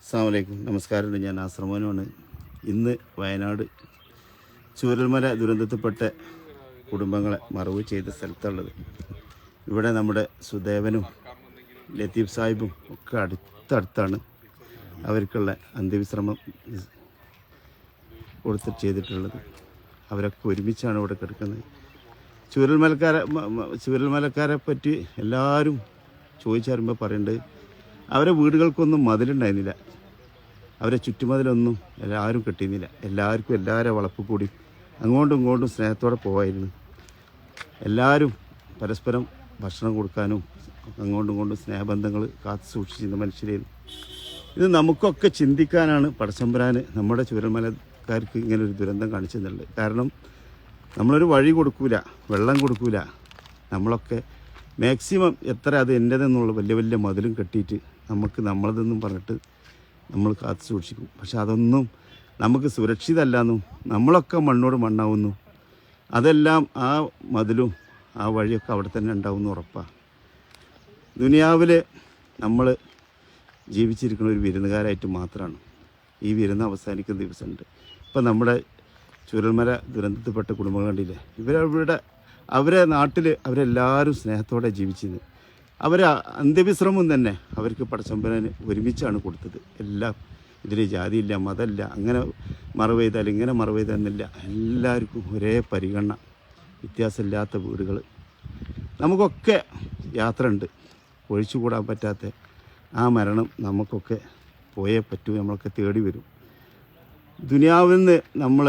അസ്സാമലൈക്കും നമസ്കാരം ഞാൻ ആശ്രമനുമാണ് ഇന്ന് വയനാട് ചൂരൽമല ദുരന്തത്തിൽപ്പെട്ട കുടുംബങ്ങളെ മറവ് ചെയ്ത സ്ഥലത്തുള്ളത്. ഇവിടെ നമ്മുടെ സുദേവനും ലത്തീഫ് സാഹിബും ഒക്കെ അടുത്തടുത്താണ് അവർക്കുള്ള അന്ത്യവിശ്രമം കൊടുത്ത് ചെയ്തിട്ടുള്ളത്. അവരൊക്കെ ഒരുമിച്ചാണ് ഇവിടെ കിടക്കുന്നത്. ചൂരൽമലക്കാരെ ചൂരൽമലക്കാരെ പറ്റി എല്ലാവരും ചോദിച്ചറിയുമ്പോൾ പറയുന്നുണ്ട് അവരെ വീടുകൾക്കൊന്നും മതിലുണ്ടായിരുന്നില്ല. അവരെ ചുറ്റുമതിലൊന്നും എല്ലാവരും കിട്ടിയിരുന്നില്ല. എല്ലാവർക്കും എല്ലാവരെ വളപ്പ് കൂടി അങ്ങോട്ടും ഇങ്ങോട്ടും സ്നേഹത്തോടെ പോവായിരുന്നു. എല്ലാവരും പരസ്പരം ഭക്ഷണം കൊടുക്കാനും അങ്ങോട്ടും ഇങ്ങോട്ടും സ്നേഹബന്ധങ്ങൾ കാത്തു സൂക്ഷിച്ചിരുന്ന മനുഷ്യരായിരുന്നു ഇത് നമുക്കൊക്കെ ചിന്തിക്കാനാണ് പടച്ചമ്പരാന് നമ്മുടെ ചുരൽമലക്കാർക്ക് ഇങ്ങനെ ഒരു ദുരന്തം കാണിച്ചെന്നുള്ളത് കാരണം നമ്മളൊരു വഴി കൊടുക്കൂല വെള്ളം കൊടുക്കൂല. നമ്മളൊക്കെ മാക്സിമം എത്ര അത് എന്റെതെന്നുള്ള വലിയ വലിയ മതിലും കെട്ടിയിട്ട് നമുക്ക് നമ്മളതെന്നും പറഞ്ഞിട്ട് നമ്മൾ കാത്തു സൂക്ഷിക്കും. പക്ഷെ അതൊന്നും നമുക്ക് സുരക്ഷിതമല്ലെന്നും നമ്മളൊക്കെ മണ്ണോട് മണ്ണാവുന്നു. അതെല്ലാം ആ മതിലും ആ വഴിയൊക്കെ അവിടെ തന്നെ ഉണ്ടാവുമെന്ന് ഉറപ്പാണ് ദുനിയാവിൽ നമ്മൾ ജീവിച്ചിരിക്കുന്ന ഒരു വിരുന്നുകാരായിട്ട് മാത്രമാണ് ഈ വിരുന്ന് അവസാനിക്കുന്ന ദിവസമുണ്ട്. ഇപ്പം നമ്മുടെ ചുരൽമല ദുരന്തത്തിൽപ്പെട്ട കുടുംബം കണ്ടില്ലേ? ഇവരവിടെ അവരെ നാട്ടിൽ അവരെല്ലാവരും സ്നേഹത്തോടെ ജീവിച്ചിരുന്നത് അവരെ അന്ത്യവിശ്രമം തന്നെ അവർക്ക് പടച്ചമ്പരന് ഒരുമിച്ചാണ് കൊടുത്തത്. എല്ലാം ഇതിൽ ജാതിയില്ല മതമില്ല അങ്ങനെ മറവ് ചെയ്താൽ ഇങ്ങനെ മറവ് ചെയ്താലെന്നില്ല എല്ലാവർക്കും ഒരേ പരിഗണന. വ്യത്യാസമില്ലാത്ത വീടുകൾ നമുക്കൊക്കെ യാത്ര ഉണ്ട് ഒഴിച്ചുകൂടാൻ പറ്റാത്ത ആ മരണം നമുക്കൊക്കെ പോയേ പറ്റൂ നമ്മളൊക്കെ തേടി വരും. ദുനിയാവിൽ നിന്ന് നമ്മൾ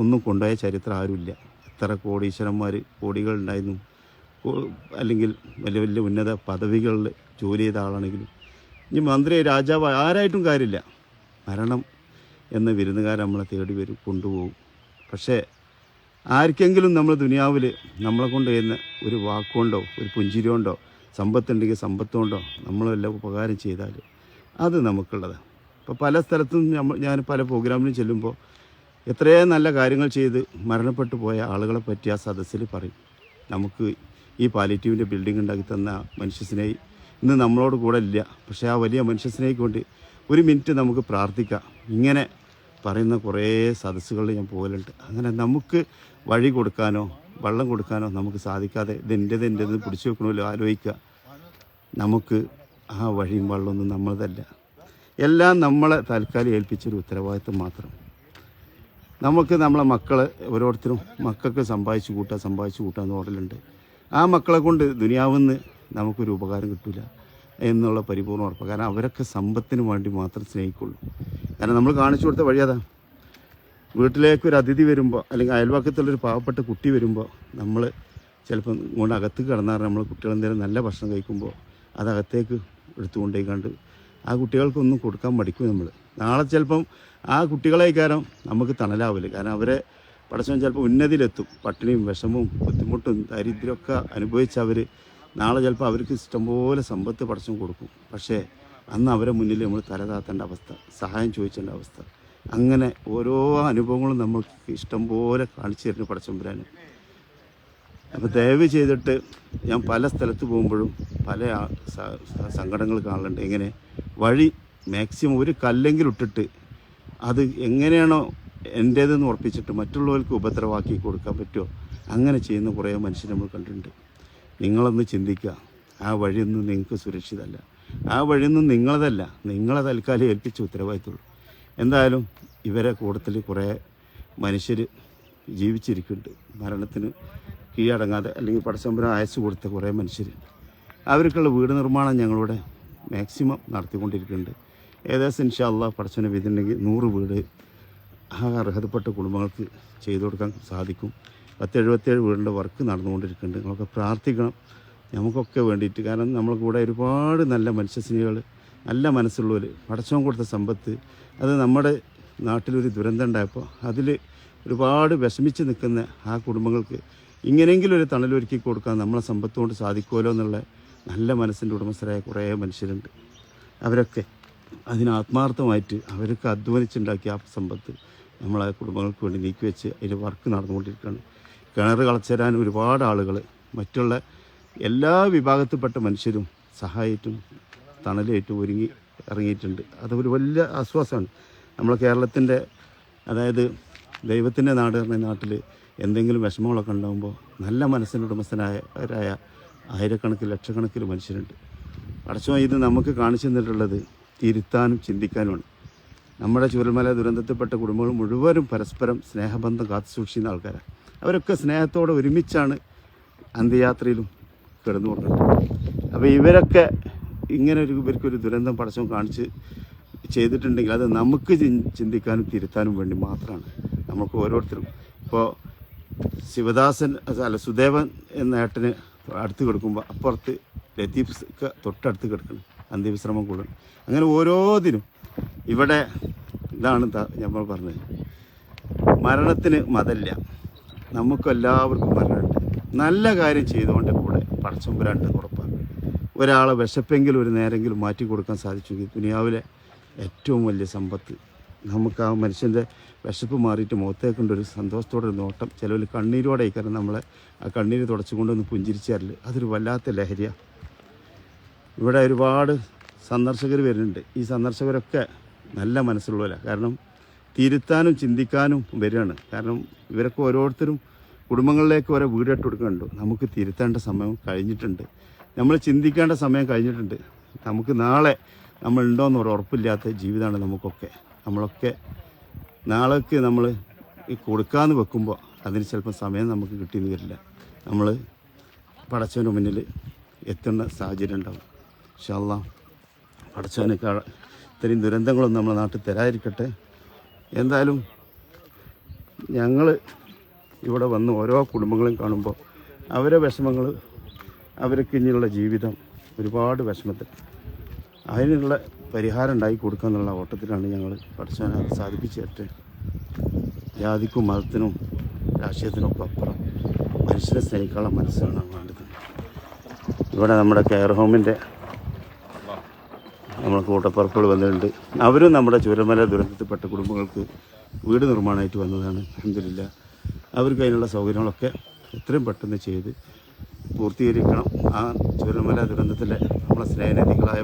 ഒന്നും കൊണ്ടുപോയ ചരിത്രം ആരുമില്ല. എത്ര കോടീശ്വരന്മാർ കോടികൾ ഉണ്ടായിരുന്നു അല്ലെങ്കിൽ വലിയ വലിയ ഉന്നത പദവികളിൽ ജോലി ചെയ്ത ആളാണെങ്കിലും ഇനി മന്ത്രി രാജാവ് ആരായിട്ടും കാര്യമില്ല. മരണം എന്ന വിരുന്നുകാരൻ നമ്മളെ തേടി വരും കൊണ്ടുപോകും. പക്ഷേ ആർക്കെങ്കിലും നമ്മൾ ദുനിയാവിൽ നമ്മളെ കൊണ്ട് ചെയ്യുന്ന ഒരു വാക്കുകൊണ്ടോ ഒരു പുഞ്ചിരി കൊണ്ടോ സമ്പത്തുണ്ടെങ്കിൽ സമ്പത്ത് കൊണ്ടോ നമ്മളെല്ലാം ഉപകാരം ചെയ്താൽ അത് നമുക്കുള്ളതാണ്. ഇപ്പോൾ പല സ്ഥലത്തും നമ്മൾ ഞാൻ പല പ്രോഗ്രാമിലും ചെല്ലുമ്പോൾ എത്രയോ നല്ല കാര്യങ്ങൾ ചെയ്ത് മരണപ്പെട്ടു പോയ ആളുകളെ പറ്റി ആ സദസ്സിൽ പറയും. നമുക്ക് ഈ പാലിറ്റീവിന്റെ ബിൽഡിംഗ് ഉണ്ടാക്കി തന്ന മനുഷ്യസ്നേഹി ഇന്ന് നമ്മളോട് കൂടെ ഇല്ല. പക്ഷേ ആ വലിയ മനുഷ്യസ്നേഹിക്ക് വേണ്ടി ഒരു മിനിറ്റ് നമുക്ക് പ്രാർത്ഥിക്കാം. ഇങ്ങനെ പറയുന്ന കുറേ സദസ്സുകളിൽ ഞാൻ പോകലുണ്ട്. അങ്ങനെ നമുക്ക് വഴി കൊടുക്കാനോ വെള്ളം കൊടുക്കാനോ നമുക്ക് സാധിക്കാതെ ഇതെന്റെത് എന്റെത് പിടിച്ചു വെക്കണമല്ലോ ആലോചിക്കുക. നമുക്ക് ആ വഴിയും വെള്ളമൊന്നും നമ്മളതല്ല. എല്ലാം നമ്മളെ താൽക്കാലം ഏൽപ്പിച്ചൊരു ഉത്തരവാദിത്വം മാത്രം. നമുക്ക് നമ്മളെ മക്കളെ ഓരോരുത്തരും മക്കൾക്ക് സമ്പാദിച്ചു കൂട്ടുക സമ്പാദിച്ചു കൂട്ടുക എന്ന് പറയലുണ്ട് ആ മക്കളെ കൊണ്ട് ദുനിയാവെന്ന് നമുക്കൊരു ഉപകാരം കിട്ടില്ല എന്നുള്ള പരിപൂർണ ഉറപ്പ്. കാരണം അവരൊക്കെ സമ്പത്തിന് വേണ്ടി മാത്രം സ്നേഹിക്കുള്ളൂ. കാരണം നമ്മൾ കാണിച്ചു കൊടുത്ത വഴി അതാ. വീട്ടിലേക്ക് ഒരു അതിഥി വരുമ്പോൾ അല്ലെങ്കിൽ അയൽവാക്കത്തുള്ളൊരു പാവപ്പെട്ട കുട്ടി വരുമ്പോൾ നമ്മൾ ചിലപ്പം ഇങ്ങോട്ട് അകത്ത് കിടന്നാൽ നമ്മൾ കുട്ടികൾ എന്തെങ്കിലും നല്ല ഭക്ഷണം കഴിക്കുമ്പോൾ അത് അകത്തേക്ക് എടുത്തുകൊണ്ടേ കണ്ട് ആ കുട്ടികൾക്കൊന്നും കൊടുക്കാൻ മടിക്കും നമ്മൾ നാളെ ചിലപ്പം ആ കുട്ടികളെ കാരണം നമുക്ക് തണലാവില്ല. കാരണം അവരെ പടച്ചവൻ ചിലപ്പോൾ ഉന്നതിയിലെത്തും. പട്ടിണിയും വിഷമവും ബുദ്ധിമുട്ടും ദാരിദ്ര്യമൊക്കെ അനുഭവിച്ച് അവർ നാളെ ചിലപ്പോൾ അവർക്ക് ഇഷ്ടംപോലെ സമ്പത്ത് പടച്ചവൻ കൊടുക്കും. പക്ഷേ അന്ന് അവരെ മുന്നിൽ നമ്മൾ തലതാത്തേണ്ട അവസ്ഥ സഹായം ചോദിച്ചേണ്ട അവസ്ഥ. അങ്ങനെ ഓരോ അനുഭവങ്ങളും നമ്മൾക്ക് ഇഷ്ടംപോലെ കാണിച്ചു തരുന്നു പടച്ചമ്പുരാന് അപ്പോൾ ദയവ് ചെയ്തിട്ട് ഞാൻ പല സ്ഥലത്ത് പോകുമ്പോഴും പല സങ്കടങ്ങൾ കാണലുണ്ട്. എങ്ങനെ വഴി മാക്സിമം ഒരു കല്ലെങ്കിലും ഇട്ടിട്ട് അത് എങ്ങനെയാണോ എന്റേതെന്ന് ഉറപ്പിച്ചിട്ട് മറ്റുള്ളവർക്ക് ഉപദ്രവാക്കി കൊടുക്കാൻ പറ്റുമോ? അങ്ങനെ ചെയ്യുന്ന കുറേ മനുഷ്യർ നമ്മൾ കണ്ടിട്ടുണ്ട്. നിങ്ങളൊന്ന് ചിന്തിക്കുക. ആ വഴിയൊന്നും നിങ്ങൾക്ക് സുരക്ഷിതല്ല. ആ വഴിയൊന്നും നിങ്ങളതല്ല. നിങ്ങളെ തൽക്കാലം ഏൽപ്പിച്ച ഉത്തരവാദിത്തമുള്ളൂ എന്തായാലും ഇവരെ കൂട്ടത്തിൽ കുറേ മനുഷ്യർ ജീവിച്ചിരിക്കുന്നുണ്ട്. മരണത്തിന് കീഴടങ്ങാതെ അല്ലെങ്കിൽ പടസംബരം അയച്ചു കൊടുത്ത കുറേ മനുഷ്യർ. അവർക്കുള്ള വീട് നിർമ്മാണം ഞങ്ങളിവിടെ മാക്സിമം നടത്തിക്കൊണ്ടിരിക്കുന്നുണ്ട്. ഏകദേശം ഇൻഷാല്ല പടച്ചനെ വീതിണ്ടെങ്കിൽ നൂറ് വീട് ആ അർഹതപ്പെട്ട കുടുംബങ്ങൾക്ക് ചെയ്തു കൊടുക്കാൻ സാധിക്കും. പത്ത് എഴുപത്തേഴ് വീടിന്റെ വർക്ക് നടന്നുകൊണ്ടിരിക്കുന്നുണ്ട്. നിങ്ങളൊക്കെ പ്രാർത്ഥിക്കണം. നമുക്കൊക്കെ വേണ്ടിയിട്ട്. കാരണം നമ്മളെ കൂടെ ഒരുപാട് നല്ല മനുഷ്യസ്നേഹികൾ നല്ല മനസ്സുള്ളവർ പടച്ചവൻ കൊടുത്ത സമ്പത്ത് അത് നമ്മുടെ നാട്ടിലൊരു ദുരന്തം ഉണ്ടായപ്പോൾ അതിൽ ഒരുപാട് വിഷമിച്ച് നിൽക്കുന്ന ആ കുടുംബങ്ങൾക്ക് ഇങ്ങനെയെങ്കിലും ഒരു തണലൊരുക്കി കൊടുക്കാൻ നമ്മളെ സമ്പത്ത് കൊണ്ട് സാധിക്കുമല്ലോ എന്നുള്ള നല്ല മനസ്സിന്റെ ഉടമസ്ഥരായ കുറേ മനുഷ്യരുണ്ട്. അവരൊക്കെ അതിന് ആത്മാർത്ഥമായിട്ട് അവർക്ക് അധ്വാനിച്ചുണ്ടാക്കിയ ആ സമ്പത്ത് നമ്മളെ കുടുംബങ്ങൾക്ക് വേണ്ടി നീക്കി വെച്ച് അതിൽ വർക്ക് നടന്നുകൊണ്ടിരിക്കുകയാണ്. കിണർ കളച്ചരാൻ ഒരുപാട് ആളുകൾ മറ്റുള്ള എല്ലാ വിഭാഗത്തിൽപ്പെട്ട മനുഷ്യരും സഹായിട്ടും തണലേറ്റും ഒരുങ്ങി ഇറങ്ങിയിട്ടുണ്ട്. അതൊരു വലിയ ആശ്വാസമാണ്. നമ്മളെ കേരളത്തിന്റെ അതായത് ദൈവത്തിന്റെ നാട് പറഞ്ഞ നാട്ടിൽ എന്തെങ്കിലും വിഷമങ്ങളൊക്കെ ഉണ്ടാകുമ്പോൾ നല്ല മനസ്സിന്റെ ഉടമസ്ഥനായവരായ ആയിരക്കണക്കിന് ലക്ഷക്കണക്കിന് മനുഷ്യരുണ്ട്. അടച്ചു ഇത് നമുക്ക് കാണിച്ചു തന്നിട്ടുള്ളത് തിരുത്താനും ചിന്തിക്കാനുമാണ്. നമ്മുടെ ചുരൽമല ദുരന്തത്തിൽപ്പെട്ട കുടുംബങ്ങൾ മുഴുവനും പരസ്പരം സ്നേഹബന്ധം കാത്തു സൂക്ഷിക്കുന്ന ആൾക്കാരാണ്. അവരൊക്കെ സ്നേഹത്തോടെ ഒരുമിച്ചാണ് അന്ത്യയാത്രയിലും കിടന്നുകൊണ്ടത് അപ്പോൾ ഇവരൊക്കെ ഇങ്ങനെ ഒരു ഇവർക്കൊരു ദുരന്തം പടച്ചവും കാണിച്ച് ചെയ്തിട്ടുണ്ടെങ്കിൽ അത് നമുക്ക് ചിന്തിക്കാനും തിരുത്താനും വേണ്ടി മാത്രമാണ്. നമുക്ക് ഓരോരുത്തരും. ഇപ്പോൾ ശിവദാസൻ അല്ല സുദേവൻ എന്ന ഏട്ടന് അടുത്ത് കിടക്കുമ്പോൾ അപ്പുറത്ത് ലത്തീഫ് തൊട്ടടുത്ത് കിടക്കണം അന്ത്യവിശ്രമം കൂടും. അങ്ങനെ ഓരോതിനും ഇവിടെ ഇതാണ് നമ്മൾ പറഞ്ഞത്. മരണത്തിന് മതല്ല. നമുക്കെല്ലാവർക്കും മരണമുണ്ട്. നല്ല കാര്യം ചെയ്തുകൊണ്ട് കൂടെ പടച്ചമ്പുരാണ്ട് ഉറപ്പാണ്. ഒരാളെ വിശപ്പെങ്കിലും ഒരു നേരെങ്കിലും മാറ്റി കൊടുക്കാൻ സാധിച്ചെങ്കിൽ ദുനിയാവിലെ ഏറ്റവും വലിയ സമ്പത്ത് നമുക്ക് ആ മനുഷ്യന്റെ വിശപ്പ് മാറിയിട്ട് മുഖത്തേക്കൊണ്ട് ഒരു സന്തോഷത്തോടെ ഒരു നോട്ടം ചിലവിൽ കണ്ണീരോടെ കാരണം നമ്മളെ ആ കണ്ണീര് തുടച്ചുകൊണ്ടൊന്ന് പുഞ്ചിരിച്ചാറില്ല അതൊരു വല്ലാത്ത ലഹരിയാണ് ഇവിടെ ഒരുപാട് സന്ദർശകർ വരുന്നുണ്ട്. ഈ സന്ദർശകരൊക്കെ നല്ല മനസ്സുള്ളവരാണ് കാരണം തിരുത്താനും ചിന്തിക്കാനും വരികയാണ്. കാരണം ഇവരൊക്കെ ഓരോരുത്തരും കുടുംബങ്ങളിലേക്ക് ഓരോ വീടിട്ട് കൊടുക്കുന്നുണ്ട് നമുക്ക് തിരുത്തേണ്ട സമയം കഴിഞ്ഞിട്ടുണ്ട്. നമ്മൾ ചിന്തിക്കേണ്ട സമയം കഴിഞ്ഞിട്ടുണ്ട്. നമുക്ക് നാളെ ഉണ്ടോ ഒരു ഉറപ്പില്ലാത്ത ജീവിതമാണ് നമുക്കൊക്കെ. നമ്മളൊക്കെ നാളേക്ക് നമ്മൾ ഈ കൊടുക്കാമെന്ന് വെക്കുമ്പോൾ അതിന് ചിലപ്പോൾ സമയം നമുക്ക് കിട്ടിയെന്ന് വരില്ല. നമ്മൾ പടച്ചവന് മുന്നിൽ എത്തുന്ന സാഹചര്യം ഉണ്ടാവും. ഇൻഷാല്ലാ അടച്ചവനൊക്കെ ഇത്രയും ദുരന്തങ്ങളൊന്നും നമ്മുടെ നാട്ടിൽ തരാതിരിക്കട്ടെ. എന്തായാലും ഞങ്ങൾ ഇവിടെ വന്ന് ഓരോ കുടുംബങ്ങളും കാണുമ്പോൾ അവരെ വിഷമങ്ങൾ അവർക്ക് ഇനിയുള്ള ജീവിതം ഒരുപാട് വിഷമത്തിൽ. അതിനുള്ള പരിഹാരം ഉണ്ടാക്കി കൊടുക്കുക എന്നുള്ള ഓട്ടത്തിലാണ് ഞങ്ങൾ പഠിച്ചവനെ സാധിപ്പിച്ചു തരട്ടെ. ജാതിക്കും മതത്തിനും രാഷ്ട്രീയത്തിനും ഒക്കെ അപ്പുറം മനുഷ്യനെ സ്നേഹിക്കാനുള്ള മനസ്സാണ് വേണ്ടത് ഇവിടെ നമ്മുടെ കെയർ ഹോമിന്റെ നമ്മളെ കൂട്ടപ്പറപ്പുകൾ വന്നിട്ടുണ്ട്. അവരും നമ്മുടെ ചുരമല ദുരന്തത്തിൽപ്പെട്ട കുടുംബങ്ങൾക്ക് വീട് നിർമ്മാണമായിട്ട് വന്നതാണ്. അഹമ്മദില്ല അവർക്ക് അതിനുള്ള സൗകര്യങ്ങളൊക്കെ എത്രയും പെട്ടെന്ന് ചെയ്ത് പൂർത്തീകരിക്കണം. ആ ചുരമല ദുരന്തത്തിലെ നമ്മളെ സ്നേഹനദികളായ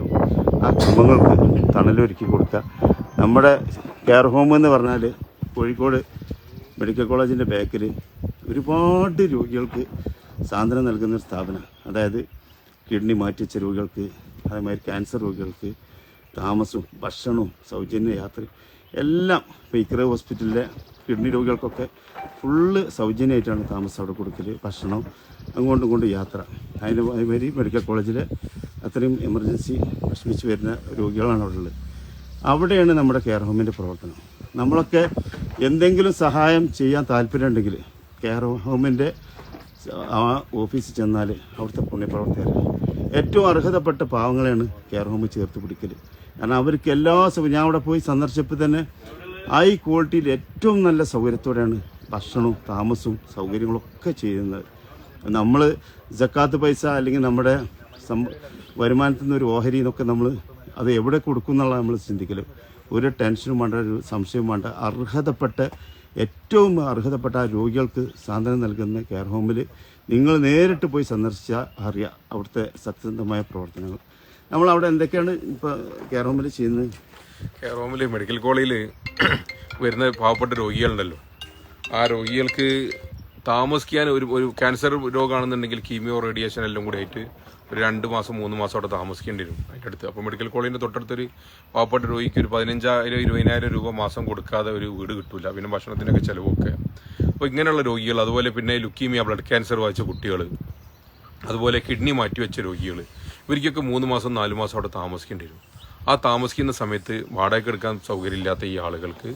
ആ കുടുംബങ്ങൾക്ക് തണലൊരുക്കി കൊടുക്കുക നമ്മുടെ കെയർ ഹോം എന്ന് പറഞ്ഞാൽ കോഴിക്കോട് മെഡിക്കൽ കോളേജിന്റെ ബാക്കിൽ ഒരുപാട് രോഗികൾക്ക് സാന്ത്വനം നൽകുന്ന ഒരു സ്ഥാപനം. അതായത് കിഡ്നി മാറ്റിവെച്ച രോഗികൾക്ക് അതേമാതിരി ക്യാൻസർ രോഗികൾക്ക് താമസവും ഭക്ഷണവും സൗജന്യ യാത്രയും എല്ലാം ഇപ്പോൾ ഹോസ്പിറ്റലിലെ കിഡ്നി രോഗികൾക്കൊക്കെ ഫുള്ള് സൗജന്യമായിട്ടാണ് താമസം അവിടെ കൊടുക്കൽ ഭക്ഷണം അങ്ങോട്ടും ഇങ്ങോട്ടും യാത്ര. അതിന് അതേമാതിരി മെഡിക്കൽ കോളേജിൽ അത്രയും എമർജൻസി വിഷമിച്ച് വരുന്ന രോഗികളാണ് അവിടെ ഉള്ളത്. അവിടെയാണ് നമ്മുടെ കെയർ ഹോമിന്റെ പ്രവർത്തനം. നമ്മളൊക്കെ എന്തെങ്കിലും സഹായം ചെയ്യാൻ താല്പര്യമുണ്ടെങ്കിൽ കെയർ ഹോമിന്റെ ആ ഓഫീസിൽ ചെന്നാൽ അവിടുത്തെ പുണ്യപ്രവർത്തകർ ഏറ്റവും അർഹതപ്പെട്ട പാവങ്ങളെയാണ് കെയർ ഹോമിൽ ചേർത്ത് പിടിക്കൽ കാരണം അവർക്ക് എല്ലാ സൗകര്യം ഞാൻ അവിടെ പോയി സന്ദർശിച്ചപ്പോൾ തന്നെ ഹൈ ക്വാളിറ്റിയിൽ ഏറ്റവും നല്ല സൗകര്യത്തോടെയാണ് ഭക്ഷണവും താമസവും സൗകര്യങ്ങളൊക്കെ ചെയ്യുന്നത്. നമ്മൾ ജക്കാത്ത് പൈസ അല്ലെങ്കിൽ നമ്മുടെ വരുമാനത്തിൽ നിന്ന് ഒരു ഓഹരി എന്നൊക്കെ നമ്മൾ അത് എവിടെ കൊടുക്കും നമ്മൾ ചിന്തിക്കൽ ഒരു ടെൻഷനും വേണ്ട ഒരു സംശയവും വേണ്ട. അർഹതപ്പെട്ട ഏറ്റവും അർഹതപ്പെട്ട രോഗികൾക്ക് സാന്ത്വനം നൽകുന്ന കെയർ ഹോമിൽ നിങ്ങൾ നേരിട്ട് പോയി സന്ദർശിച്ചാൽ അറിയാം അവിടുത്തെ സത്യസന്ധമായ പ്രവർത്തനങ്ങൾ. നമ്മൾ അവിടെ എന്തൊക്കെയാണ് ഇപ്പോൾ കെയർ ഹോമിൽ ചെയ്യുന്നത്? കെയർ ഹോമിൽ മെഡിക്കൽ കോളേജിൽ വരുന്ന പാവപ്പെട്ട രോഗികളുണ്ടല്ലോ. ആ രോഗികൾക്ക് താമസിക്കാൻ ഒരു ഒരു ക്യാൻസർ രോഗമാണെന്നുണ്ടെങ്കിൽ കീമിയോ റേഡിയേഷൻ എല്ലാം കൂടി ആയിട്ട് ഒരു രണ്ട് മാസം മൂന്ന് മാസം അവിടെ താമസിക്കേണ്ടി വരും അതിന്റെ അടുത്ത്. അപ്പോൾ മെഡിക്കൽ കോളേജിന്റെ തൊട്ടടുത്തൊരു പാവപ്പെട്ട രോഗിക്ക് ഒരു പതിനഞ്ചായിരം ഇരുപതിനായിരം രൂപ മാസം കൊടുക്കാതെ ഒരു വീട് കിട്ടില്ല പിന്നെ ഭക്ഷണത്തിനൊക്കെ ചിലവൊക്കെ. അപ്പോൾ ഇങ്ങനെയുള്ള രോഗികൾ അതുപോലെ പിന്നെ ലുക്കീമിയ ബ്ലഡ് ക്യാൻസർ വായിച്ച കുട്ടികൾ അതുപോലെ കിഡ്നി മാറ്റി വെച്ച രോഗികൾ ഇവർക്കൊക്കെ മൂന്ന് മാസം നാല് മാസം അവിടെ താമസിക്കേണ്ടി വരും ആ താമസിക്കുന്ന സമയത്ത് വാടക എടുക്കാൻ സൗകര്യമില്ലാത്ത ഈ ആളുകൾക്ക്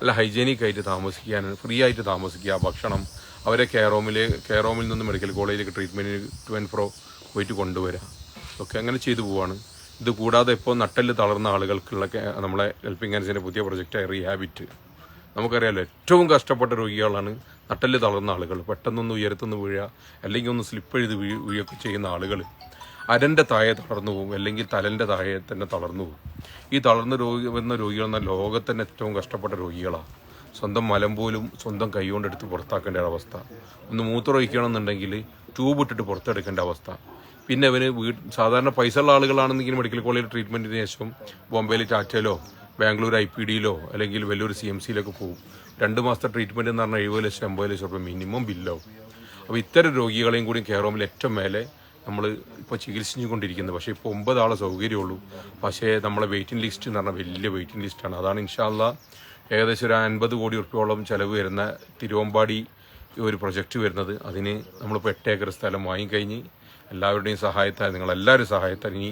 അല്ല ഹൈജീനിക് ആയിട്ട് താമസിക്കാൻ ഫ്രീ ആയിട്ട് താമസിക്കുക ഭക്ഷണം അവരെ കെയർ ഹോമിൽ കെയർ ഹോമിൽ നിന്ന് മെഡിക്കൽ കോളേജിലേക്ക് ട്രീറ്റ്മെന്റിന് ടു ആൻഡ് ഫ്രോ പോയിട്ട് കൊണ്ടുവരിക ഒക്കെ അങ്ങനെ ചെയ്തു പോവാണ്. ഇത് കൂടാതെ ഇപ്പോൾ നട്ടൽ തളർന്ന ആളുകൾക്കുള്ള നമ്മളെ ഹെൽപ്പിംഗ് ഹാൻഡ്സിന്റെ പുതിയ പ്രൊജക്റ്റായ റീഹാബിറ്റ് നമുക്കറിയാമല്ലോ ഏറ്റവും കഷ്ടപ്പെട്ട രോഗികളാണ് നട്ടൽ തളർന്ന ആളുകൾ. പെട്ടെന്നൊന്ന് ഉയരത്തുനിന്ന് വീഴുക അല്ലെങ്കിൽ ഒന്ന് സ്ലിപ്പ് എഴുതി വീഴുകയൊക്കെ ചെയ്യുന്ന ആളുകൾ അരന്റെ താഴെ തളർന്നു പോകും അല്ലെങ്കിൽ തലന്റെ താഴെ തന്നെ തളർന്നു പോകും ഈ തളർന്ന രോഗി വന്ന രോഗികൾ എന്ന ലോകത്തന്നെ ഏറ്റവും കഷ്ടപ്പെട്ട രോഗികളാണ് സ്വന്തം മലം പോലും സ്വന്തം കൈ കൊണ്ടെടുത്ത് പുറത്താക്കേണ്ട അവസ്ഥ. ഒന്ന് മൂത്രമൊഴിക്കണമെന്നുണ്ടെങ്കിൽ ട്യൂബ് ഇട്ടിട്ട് പുറത്തെടുക്കേണ്ട അവസ്ഥ. പിന്നെ അവന് വീട് സാധാരണ പൈസ ഉള്ള ആളുകളാണെന്നെങ്കിൽ മെഡിക്കൽ കോളേജിൽ ട്രീറ്റ്മെന്റിന് ശേഷം ബോംബെയിൽ ടാറ്റയിലോ ബാംഗ്ലൂർ ഐ പി ഡിയിലോ അല്ലെങ്കിൽ വലിയൊരു സി എം സിയിലൊക്കെ പോകും രണ്ട് മാസത്തെ ട്രീറ്റ്മെന്റ് എന്ന് പറഞ്ഞാൽ എഴുപത് ലക്ഷം അമ്പത് ലക്ഷം രൂപ മിനിമം ബില്ലാവും അപ്പോൾ ഇത്തരം രോഗികളെയും കൂടി കെയർ ഹോമിൽ ഏറ്റവും മേലെ നമ്മൾ ഇപ്പോൾ ചികിത്സിച്ചുകൊണ്ടിരിക്കുന്നത്. പക്ഷേ ഇപ്പോൾ ഒമ്പത് ആളെ സൗകര്യമുള്ളൂ. പക്ഷേ നമ്മളെ വെയിറ്റിംഗ് ലിസ്റ്റ് എന്ന് പറഞ്ഞാൽ വലിയ വെയിറ്റിംഗ് ലിസ്റ്റാണ് അതാണ് ഇൻഷാല്ല ഏകദേശം ഒരു അൻപത് കോടി ഉറുപ്പ്യോളം ചിലവ് വരുന്ന തിരുവമ്പാടി ഒരു പ്രൊജക്റ്റ് വരുന്നത്. അതിന് നമ്മളിപ്പോൾ എട്ട് ഏക്കർ സ്ഥലം വാങ്ങിക്കഴിഞ്ഞ് എല്ലാവരുടെയും സഹായത്താൽ നിങ്ങളെല്ലാവരും സഹായത്താൽ ഇനി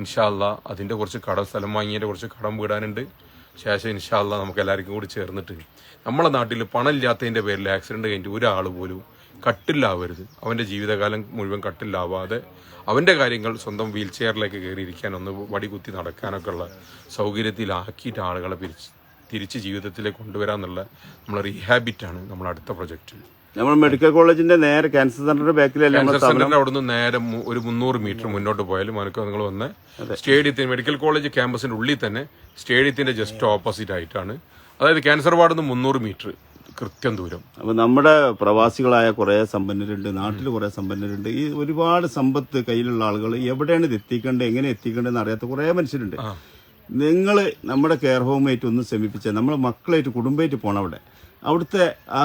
ഇൻഷാല്ല അതിന്റെ കുറച്ച് കടം സ്ഥലം വാങ്ങിയതിന്റെ കുറച്ച് കടം വീടാനുണ്ട്. ശേഷം ഇൻഷാല്ല നമുക്ക് എല്ലാവർക്കും കൂടി ചേർന്നിട്ട് നമ്മളെ നാട്ടിൽ പണമില്ലാത്തതിന്റെ പേരിൽ ആക്സിഡന്റ് കഴിഞ്ഞിട്ട് ഒരാൾ പോലും കട്ടില്ലാവരുത്. അവന്റെ ജീവിതകാലം മുഴുവൻ കട്ടില്ലാവാതെ അവന്റെ കാര്യങ്ങൾ സ്വന്തം വീൽ ചെയറിലേക്ക് കയറിയിരിക്കാൻ ഒന്ന് വടികുത്തി നടക്കാനൊക്കെ ഉള്ള സൗകര്യത്തിലാക്കിയിട്ട് ആളുകളെ പിരിച്ച് തിരിച്ച് ജീവിതത്തിലേക്ക് കൊണ്ടുവരാന്നുള്ള നമ്മളെ റീഹാബിറ്റാണ് നമ്മൾ അടുത്ത പ്രൊജക്റ്റ്. നമ്മൾ മെഡിക്കൽ കോളേജിന്റെ നേരെ ക്യാൻസർ സെന്ററിന്റെ ബാക്കിലല്ലേ ക്യാൻസർ സെന്ററിന്റെ അവിടുന്ന് നേരെ ഒരു മുന്നൂറ് മീറ്റർ മുന്നോട്ട് പോയാലും അനക്ക് നിങ്ങൾ വന്ന് സ്റ്റേഡിയത്തിന് മെഡിക്കൽ കോളേജ് ക്യാമ്പസിന്റെ ഉള്ളിൽ തന്നെ സ്റ്റേഡിയത്തിന്റെ ജസ്റ്റ് ഓപ്പോസിറ്റ് ആയിട്ടാണ്. അതായത് ക്യാൻസർ വാർഡിൽ നിന്ന് മുന്നൂറ് മീറ്റർ. കൃത്യം ദൂരം. അപ്പോൾ നമ്മുടെ പ്രവാസികളായ കുറെ സമ്പന്നരുണ്ട് നാട്ടിൽ കുറെ സമ്പന്നരുണ്ട്. ഈ ഒരുപാട് സമ്പത്ത് കയ്യിലുള്ള ആളുകൾ എവിടെയാണ് ഇത് എത്തിക്കേണ്ടത് എങ്ങനെ എത്തിക്കേണ്ടതെന്ന് അറിയാത്ത കുറേ മനുഷ്യരുണ്ട്. നിങ്ങൾ നമ്മുടെ കെയർ ഹോമായിട്ട് ഒന്ന് ശ്രമിപ്പിച്ചാൽ നമ്മൾ മക്കളായിട്ട് കുടുംബമായിട്ട് പോകണം അവിടെ. അവിടുത്തെ ആ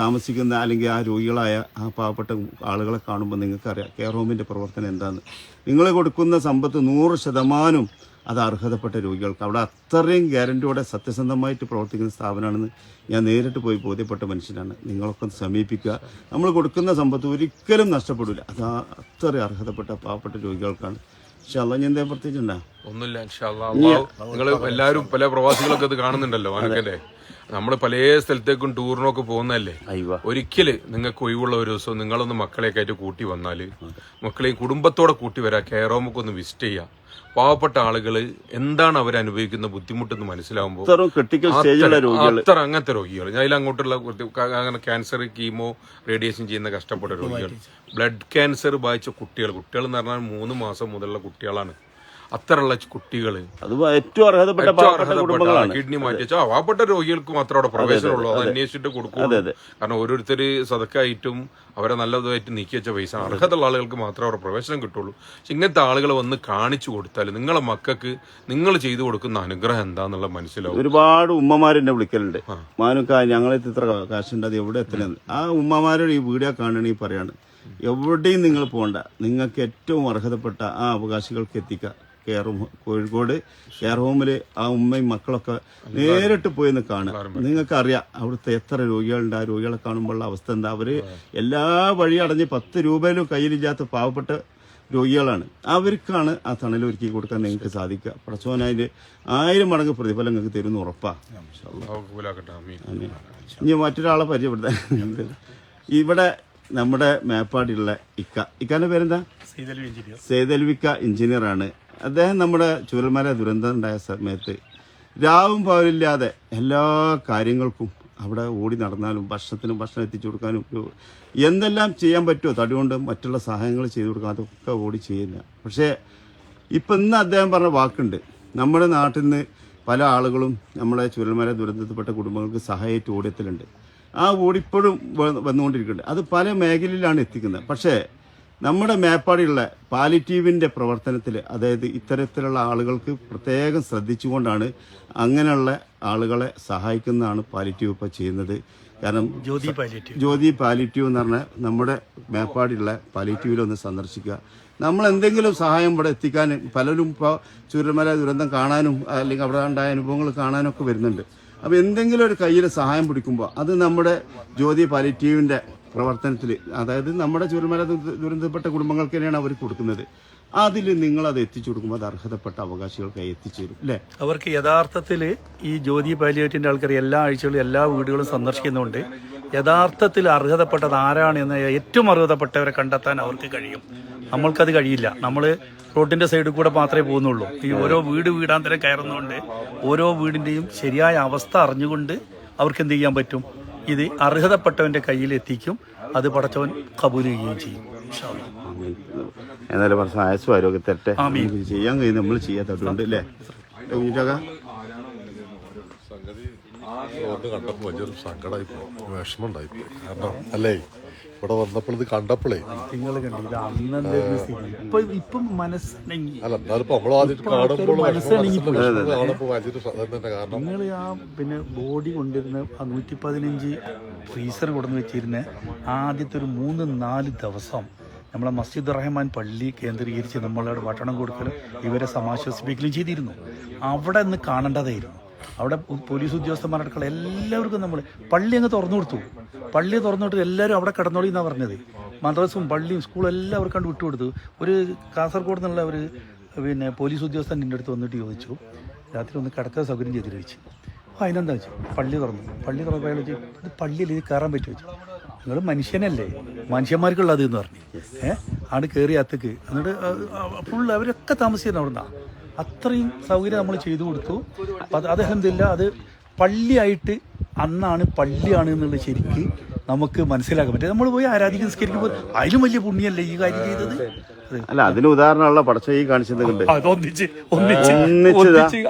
താമസിക്കുന്ന അല്ലെങ്കിൽ ആ രോഗികളായ ആ പാവപ്പെട്ട ആളുകളെ കാണുമ്പോൾ നിങ്ങൾക്കറിയാം കെയർ ഹോമിന്റെ പ്രവർത്തനം എന്താണെന്ന് നിങ്ങൾ കൊടുക്കുന്ന സമ്പത്ത് നൂറ് ശതമാനം അത് അർഹതപ്പെട്ട രോഗികൾക്ക്. അവിടെ അത്രയും ഗ്യാരന്റിയോടെ സത്യസന്ധമായിട്ട് പ്രവർത്തിക്കുന്ന സ്ഥാപനമാണെന്ന് ഞാൻ നേരിട്ട് പോയി ബോധ്യപ്പെട്ട മനുഷ്യനാണ് നിങ്ങളൊക്കെ സമീപിക്കുക. നമ്മൾ കൊടുക്കുന്ന സമ്പത്ത് ഒരിക്കലും നഷ്ടപ്പെടില്ല അത് അത്രയും അർഹതപ്പെട്ട പാവപ്പെട്ട രോഗികൾക്കാണ്. ഒന്നുമില്ല നിങ്ങൾ എല്ലാവരും പല പ്രവാസികളൊക്കെ ഇത് കാണുന്നുണ്ടല്ലോ അനക്കന്റെ നമ്മൾ പല സ്ഥലത്തേക്കും ടൂറിനൊക്കെ പോകുന്നതല്ലേ? ഒരിക്കൽ നിങ്ങൾക്ക് ഒഴിവുള്ള ഒരു ദിവസം നിങ്ങളൊന്ന് മക്കളെയൊക്കെ ആയിട്ട് കൂട്ടി വന്നാൽ മക്കളെയും കുടുംബത്തോടെ കൂട്ടി വരാം കെയർ ഹോമൊക്കെ ഒന്ന് വിസിറ്റ് ചെയ്യാം. പാവപ്പെട്ട ആളുകൾ എന്താണ് അവർ അനുഭവിക്കുന്ന ബുദ്ധിമുട്ടെന്ന് മനസ്സിലാവുമ്പോൾ ഇത്രയും ക്രിട്ടിക്കൽ സ്റ്റേജിലുള്ള രോഗികൾ അത്ര അങ്ങനത്തെ രോഗികൾ ഞാൻ അതിൽ അങ്ങോട്ടുള്ള അങ്ങനെ ക്യാൻസർ കീമോ റേഡിയേഷൻ ചെയ്യുന്ന കഷ്ടപ്പെട്ട രോഗികൾ ബ്ലഡ് ക്യാൻസർ ബാധിച്ച കുട്ടികൾ കുട്ടികൾ എന്ന് പറഞ്ഞാൽ മൂന്ന് മാസം മുതലുള്ള കുട്ടികളാണ്. അത്തരമുള്ള കുട്ടികൾ. അത് ഏറ്റവും അർഹതപ്പെട്ട കുടുംബങ്ങളാണ്. കിഡ്നി മാറ്റി വെച്ചാൽ പാവപ്പെട്ട രോഗികൾക്ക് മാത്രം അവിടെ പ്രവേശനമുള്ളൂ. അത് അന്വേഷിച്ചിട്ട് കൊടുക്കും. കാരണം ഓരോരുത്തർ സതക്കായിട്ടും അവരെ നല്ലതായിട്ട് നീക്കി വെച്ച പൈസ. അർഹതയുള്ള ആളുകൾക്ക് മാത്രമേ അവിടെ പ്രവേശനം കിട്ടുള്ളൂ. പക്ഷെ ഇങ്ങനത്തെ ആളുകൾ വന്ന് കാണിച്ചു കൊടുത്താൽ നിങ്ങളെ മക്കൾക്ക് നിങ്ങൾ ചെയ്തു കൊടുക്കുന്ന അനുഗ്രഹം എന്താന്നുള്ള മനസ്സിലാവും. ഒരുപാട് ഉമ്മമാരെന്നെ വിളിക്കലുണ്ട്. മാനുക്ക ഞങ്ങളെ ഇത്ര കാശുണ്ട് അത് എവിടെ എത്തണമെന്ന് ആ ഉമ്മമാരോട് ഈ വീഡിയോ കാണണമെങ്കിൽ പറയാണ്. എവിടെയും നിങ്ങൾ പോകണ്ട നിങ്ങൾക്ക് ഏറ്റവും അർഹതപ്പെട്ട ആ അവകാശികൾക്ക് എത്തിക്കുക. കെയർ ഹോം കോഴിക്കോട് കെയർ ഹോമിൽ ആ ഉമ്മയും മക്കളൊക്കെ നേരിട്ട് പോയി ഒന്ന് കാണുക. നിങ്ങൾക്കറിയാം അവിടുത്തെ എത്ര രോഗികളുണ്ട്. ആ രോഗികളെ കാണുമ്പോഴുള്ള അവസ്ഥ എന്താ? അവർ എല്ലാ വഴി അടഞ്ഞ് പത്ത് രൂപയിലും കയ്യിലില്ലാത്ത പാവപ്പെട്ട രോഗികളാണ്. അവർക്കാണ് ആ തണൽ ഒരുക്കി കൊടുക്കാൻ നിങ്ങൾക്ക് സാധിക്കുക. പടച്ചോനതിന്റെ ആയിരം മടങ്ങ് പ്രതിഫലം നിങ്ങൾക്ക് തരുന്ന ഉറപ്പാണ്. ഇനി മറ്റൊരാളെ പരിചയപ്പെടുത്താൻ ഇവിടെ നമ്മുടെ മേപ്പാടിയുള്ള ഇക്ക. ഇക്കാന്റെ പേരെന്താ? സേതൽവിക്ക എഞ്ചിനീയറാണ്. അദ്ദേഹം നമ്മുടെ ചുരൽമല ദുരന്തം ഉണ്ടായ സമയത്ത് രാവും പകലില്ലാതെ എല്ലാ കാര്യങ്ങൾക്കും അവിടെ ഓടി നടന്നാലും ഭക്ഷണത്തിനും ഭക്ഷണം എത്തിച്ചു കൊടുക്കാനും എന്തെല്ലാം ചെയ്യാൻ പറ്റുമോ തടികൊണ്ട് മറ്റുള്ള സഹായങ്ങൾ ചെയ്തു കൊടുക്കാൻ അതൊക്കെ ഓടി ചെയ്യുന്ന. പക്ഷേ ഇപ്പം ഇന്ന് അദ്ദേഹം പറഞ്ഞ വാക്കുണ്ട് നമ്മുടെ നാട്ടിൽ നിന്ന് പല ആളുകളും നമ്മളെ ചുരൽമല ദുരന്തത്തിൽപ്പെട്ട കുടുംബങ്ങൾക്ക് സഹായമായിട്ട് ഓടിയത്തിലുണ്ട്. ആ ഓടിപ്പോഴും വന്നുകൊണ്ടിരിക്കുന്നുണ്ട്. അത് പല മേഖലയിലാണ് എത്തിക്കുന്നത്. പക്ഷേ നമ്മുടെ മേപ്പാടിയുള്ള പാലിറ്റീവിന്റെ പ്രവർത്തനത്തിൽ അതായത് ഇത്തരത്തിലുള്ള ആളുകൾക്ക് പ്രത്യേകം ശ്രദ്ധിച്ചുകൊണ്ടാണ് അങ്ങനെയുള്ള ആളുകളെ സഹായിക്കുന്നതാണ് പാലിറ്റീവ് ഇപ്പോൾ ചെയ്യുന്നത്. കാരണം ജ്യോതി പാലിറ്റീവ്. ജ്യോതി പാലിറ്റീവ് എന്ന് പറഞ്ഞാൽ നമ്മുടെ മേപ്പാടിയുള്ള പാലിറ്റീവിലൊന്ന് സന്ദർശിക്കുക. നമ്മൾ എന്തെങ്കിലും സഹായം ഇവിടെ എത്തിക്കാൻ പലരും ഇപ്പോൾ ചുരമല ദുരന്തം കാണാനും അല്ലെങ്കിൽ അവിടെ ഉണ്ടായ അനുഭവങ്ങൾ കാണാനും ഒക്കെ വരുന്നുണ്ട്. അപ്പോൾ എന്തെങ്കിലും ഒരു കയ്യിൽ സഹായം പിടിക്കുമ്പോൾ അത് നമ്മുടെ ജ്യോതി പാലിറ്റീവിന്റെ പ്രവർത്തനത്തിൽ അതായത് നമ്മുടെ ചുരമല ദുരന്തപ്പെട്ട കുടുംബങ്ങൾക്ക് തന്നെയാണ് അവർ കൊടുക്കുന്നത്. അതിൽ നിങ്ങൾ അത് എത്തിച്ചു കൊടുക്കുമ്പോൾ അത് അർഹതപ്പെട്ട അവകാശികൾക്കായി എത്തിച്ചേരും അല്ലേ? അവർക്ക് യഥാർത്ഥത്തിൽ ഈ ജ്യോതി പാലിയേറ്റിന്റെ ആൾക്കാർ എല്ലാ ആഴ്ചകളും എല്ലാ വീടുകളും സന്ദർശിക്കുന്നുണ്ട്. യഥാർത്ഥത്തിൽ അർഹതപ്പെട്ടത് ആരാണ് എന്ന് ഏറ്റവും അർഹതപ്പെട്ടവരെ കണ്ടെത്താൻ അവർക്ക് കഴിയും. നമ്മൾക്കത് കഴിയില്ല. നമ്മൾ റോഡിന്റെ സൈഡിൽ കൂടെ മാത്രമേ പോകുന്നുള്ളൂ. ഈ ഓരോ വീട് വീടാന്തരം കയറുന്നതുകൊണ്ട് ഓരോ വീടിന്റെയും ശരിയായ അവസ്ഥ അറിഞ്ഞുകൊണ്ട് അവർക്ക് എന്ത് ചെയ്യാൻ പറ്റും? ഇത് അർഹതപ്പെട്ടവന്റെ കയ്യിൽ എത്തിക്കും. അത് പടച്ചവൻ കബൂൽ ചെയ്യുകയും ചെയ്യും. ഇൻഷാ അല്ലാ. ആമീൻ. എന്നാലും പറഞ്ഞ ആയസും ആരോഗ്യം തരട്ടെ ചെയ്യാൻ കഴിയും. നമ്മൾ ചെയ്യാത്തതുകൊണ്ട് അല്ലേ? സംഗതി കണ്ടപ്പോൾ വലിയൊരു സങ്കടമായി പോയി വിഷമം ഉണ്ടായിപ്പോയി. കാരണം അല്ലേ? ഇവിടെ വന്നപ്പോൾ ഇത് കണ്ടപ്പോഴേ നിങ്ങൾ കണ്ടില്ല അന്നെ ഇപ്പൊ ഇപ്പം മനസ്സിനെങ്കിൽ അല്ല എന്നാലും ഇപ്പൊ നമ്മൾ ആദ്യം കാണുമ്പോൾ മനസ്സിലായി വിഷമം വിഷമം കാണുമ്പോൾ വലിയൊരു തന്നെ കാരണം. നിങ്ങൾ ആ പിന്നെ ബോഡി കൊണ്ടിരുന്ന ആ നൂറ്റി പതിനഞ്ച് ഫ്രീസർ കൊടുന്ന് വെച്ചിരുന്ന ആദ്യത്തെ ഒരു മൂന്ന് നാല് ദിവസം നമ്മളെ മസ്ജിദ് റഹ്മാൻ പള്ളി കേന്ദ്രീകരിച്ച് നമ്മളവിടെ ഭക്ഷണം കൊടുക്കലും ഇവരെ സമാശ്വസിപ്പിക്കലും ചെയ്തിരുന്നു. അവിടെ നിന്ന് കാണേണ്ടതായിരുന്നു. അവിടെ പോലീസ് ഉദ്യോഗസ്ഥന്മാരടക്കം എല്ലാവർക്കും നമ്മൾ പള്ളി അങ്ങ് തുറന്നു കൊടുത്തു. പള്ളി തുറന്നിട്ട് എല്ലാവരും അവിടെ കിടന്നോളി എന്നാണ് പറഞ്ഞത്. മദ്രസും പള്ളിയും സ്കൂളും എല്ലാം അവർക്ക് വിട്ടുകൊടുത്തു ഒരു കാസർഗോഡ് നിന്നുള്ള ഒരു പിന്നെ പോലീസ് ഉദ്യോഗസ്ഥൻ എന്റെ അടുത്ത് വന്നിട്ട് ചോദിച്ചു. രാത്രി ഒന്ന് കിടക്കാൻ സൗകര്യം ചെയ്തിട്ട് ചോദിച്ചു. അപ്പോൾ അതിനെന്താ വെച്ചു പള്ളി തുറന്നു. പള്ളി തുറന്നപ്പോൾ അയാൾ ഇത് പള്ളിയിൽ ഇത് കയറാൻ പറ്റുമോ? വെച്ചു നിങ്ങൾ മനുഷ്യനല്ലേ? മനുഷ്യന്മാർക്കുള്ളത് എന്ന് പറഞ്ഞു. ഏഹ് ആണ് കയറി അത്തക്ക് എന്നിട്ട് ഫുൾ അവരൊക്കെ താമസിച്ചിരുന്നു നിന്നാണ് അത്രയും സൗകര്യം നമ്മൾ ചെയ്തു കൊടുത്തു. അപ്പം അത് അത് അത് പള്ളിയായിട്ട് അന്നാണ് പള്ളിയാണ് എന്നുള്ളത് ശരിക്ക് നമുക്ക് മനസ്സിലാക്കാൻ പറ്റും. നമ്മൾ പോയി ആരാധിക്കുന്ന സ്കരിക്കുമ്പോൾ അതിലും വലിയ പുണ്യല്ലേ ഈ കാര്യം ചെയ്തത്? അല്ല അതിന് ഉദാഹരണമുള്ള പടച്ച ഈ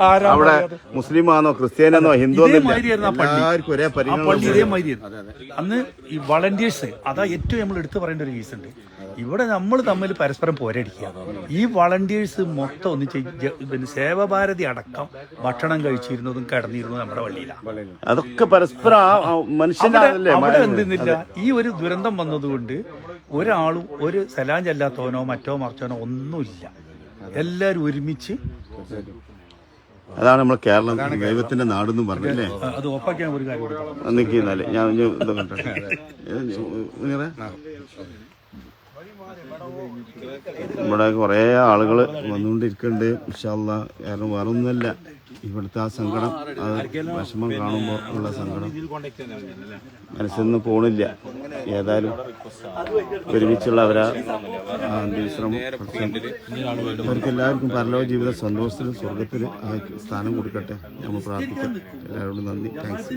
ആരാ അവിടെ മുസ്ലിമാണോ ക്രിസ്ത്യാനോ ഹിന്ദു. എല്ലാവർക്കും ഒരേ പരിഗണന അന്ന് ഈ വളണ്ടിയേഴ്സ് അതാ ഏറ്റവും നമ്മൾ എടുത്തു പറയേണ്ട ഒരു കേസ് ഉണ്ട്. ഇവിടെ നമ്മൾ തമ്മിൽ പരസ്പരം പോരടിക്കുക. ഈ വളണ്ടിയേഴ്സ് മൊത്തം ഒന്നിച്ച് പിന്നെ സേവഭാരതി അടക്കം ഭക്ഷണം കഴിച്ചിരുന്നതും കിടന്നിരുന്നതും നമ്മുടെ വള്ളിയിലാണ് അതൊക്കെ പരസ്പരം അവിടെ എന്തെന്നില്ല? ഈ ഒരു ദുരന്തം വന്നതുകൊണ്ട് ഒരാളും ഒരു സലാം ചെല്ലാത്തവനോ മറ്റോ മറിച്ചോനോ ഒന്നുമില്ല. എല്ലാവരും ഒരുമിച്ച് അതാണ് നമ്മൾ കേരളം ദൈവത്തിന്റെ നാടെന്നും പറഞ്ഞല്ലേ? അത് ഓപ്പാക്കാൻ ഒരു കാര്യം ഞാൻ ഇവിടെ കുറേ ആളുകൾ വന്നുകൊണ്ടിരിക്കുന്നുണ്ട്. ഇൻഷാല്ല കാരണം വേറെ ഒന്നുമല്ല ഇവിടുത്തെ ആ സങ്കടം അത് വിഷമം കാണുമ്പോൾ ഉള്ള സങ്കടം. മനസ്സിൽ പോണില്ല. ഏതായാലും ഒരുമിച്ചുള്ള അവരാ അന്ത്യവിശ്രമം അവർക്ക് എല്ലാവർക്കും പരലോക ജീവിത സന്തോഷത്തിലും സ്വർഗത്തിലും സ്ഥാനം കൊടുക്കട്ടെ. നമ്മൾ പ്രാർത്ഥിക്കാം. എല്ലാവരോടും നന്ദി. താങ്ക്സ്